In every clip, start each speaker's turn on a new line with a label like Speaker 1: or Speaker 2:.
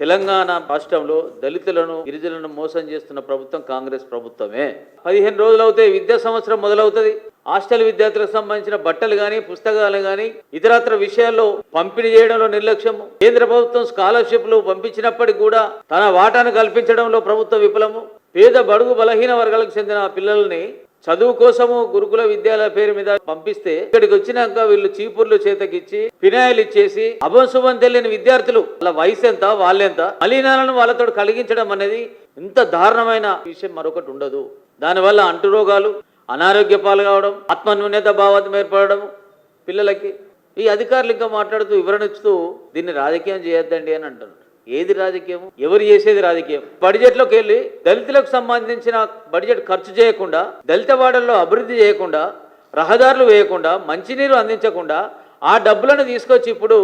Speaker 1: తెలంగాణ రాష్ట్రంలో దళితులను గిరిజనులను మోసం చేస్తున్న ప్రభుత్వం కాంగ్రెస్ ప్రభుత్వమే. పదిహేను రోజులు విద్యా సంవత్సరం మొదలవుతుంది. హాస్టల్ విద్యార్థులకు సంబంధించిన బట్టలు కానీ పుస్తకాలు కానీ ఇతరత్ర విషయాల్లో పంపిణీ చేయడంలో నిర్లక్ష్యము. కేంద్ర ప్రభుత్వం స్కాలర్షిప్లు పంపించినప్పటికీ కూడా తన వాటాను కల్పించడంలో ప్రభుత్వ విఫలము. పేద బడుగు బలహీన వర్గాలకు చెందిన పిల్లల్ని చదువు కోసము గురుకుల విద్యాలయ పేరు మీద పంపిస్తే ఇక్కడికి వచ్చినాక వీళ్ళు చీపుర్లు చేతకిచ్చి ఫినాయిల్ ఇచ్చేసి అభంశుభం తెలియని విద్యార్థులు వాళ్ళ వయసు ఎంత వాళ్ళెంత మలినాలను వాళ్ళతో కలిగించడం అనేది ఇంత దారుణమైన విషయం మరొకటి ఉండదు. దానివల్ల అంటురోగాలు అనారోగ్య పాలు కావడం ఆత్మన్యూన్యత భావం ఏర్పడడం పిల్లలకి. ఈ అధికారులు ఇంకా మాట్లాడుతూ వివరణ ఇస్తూ దీన్ని రాజకీయం చేయొద్దండి అని అంటున్నారు. ఏది రాజకీయం ఎవరు చేసేది రాజకీయం? బడ్జెట్లోకి వెళ్ళి దళితులకు సంబంధించిన బడ్జెట్ ఖర్చు చేయకుండా దళిత వాడల్లో అభివృద్ధి చేయకుండా రహదారులు వేయకుండా మంచినీరు అందించకుండా ఆ డబ్బులను తీసుకొచ్చి ఇప్పుడు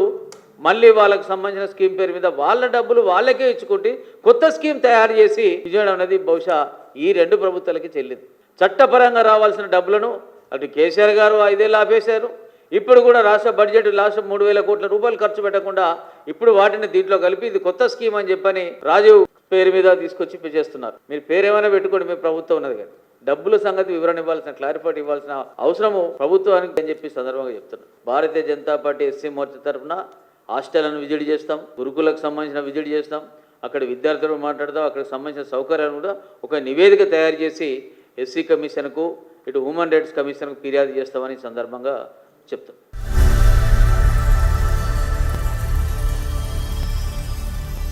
Speaker 1: మళ్ళీ వాళ్ళకు సంబంధించిన స్కీమ్ పేరు మీద వాళ్ళ డబ్బులు వాళ్ళకే ఇచ్చుకుంటే కొత్త స్కీమ్ తయారు చేసి విజయడం అనేది బహుశా ఈ రెండు ప్రభుత్వాలకి చెల్లింది. చట్టపరంగా రావాల్సిన డబ్బులను అటు కేసీఆర్ గారు ఐదేళ్ళు ఆపేశారు. ఇప్పుడు కూడా రాష్ట్ర బడ్జెట్ లాస్ట్ మూడు వేల కోట్ల రూపాయలు ఖర్చు పెట్టకుండా ఇప్పుడు వాటిని దీంట్లో కలిపి ఇది కొత్త స్కీమ్ అని చెప్పని రాజీవ్ పేరు మీద తీసుకొచ్చి చేస్తున్నారు. మీరు పేరు ఏమైనా పెట్టుకోండి మీ ప్రభుత్వం ఉన్నది కానీ డబ్బుల సంగతి వివరణ ఇవ్వాల్సిన క్లారిఫైట్ ఇవ్వాల్సిన అవసరము ప్రభుత్వానికి అని చెప్పి సందర్భంగా చెప్తున్నారు. భారతీయ జనతా పార్టీ ఎస్సీ మోర్చా తరఫున హాస్టళ్ళను విజిట్ చేస్తాం గురుకులకు సంబంధించిన విజిట్ చేస్తాం. అక్కడ విద్యార్థులు మాట్లాడతాం అక్కడికి సంబంధించిన సౌకర్యాలను కూడా ఒక నివేదిక తయారు చేసి ఎస్సీ కమిషన్కు ఇటు హ్యూమన్ రైట్స్ కమిషన్కు ఫిర్యాదు చేస్తామని సందర్భంగా చెప్తాం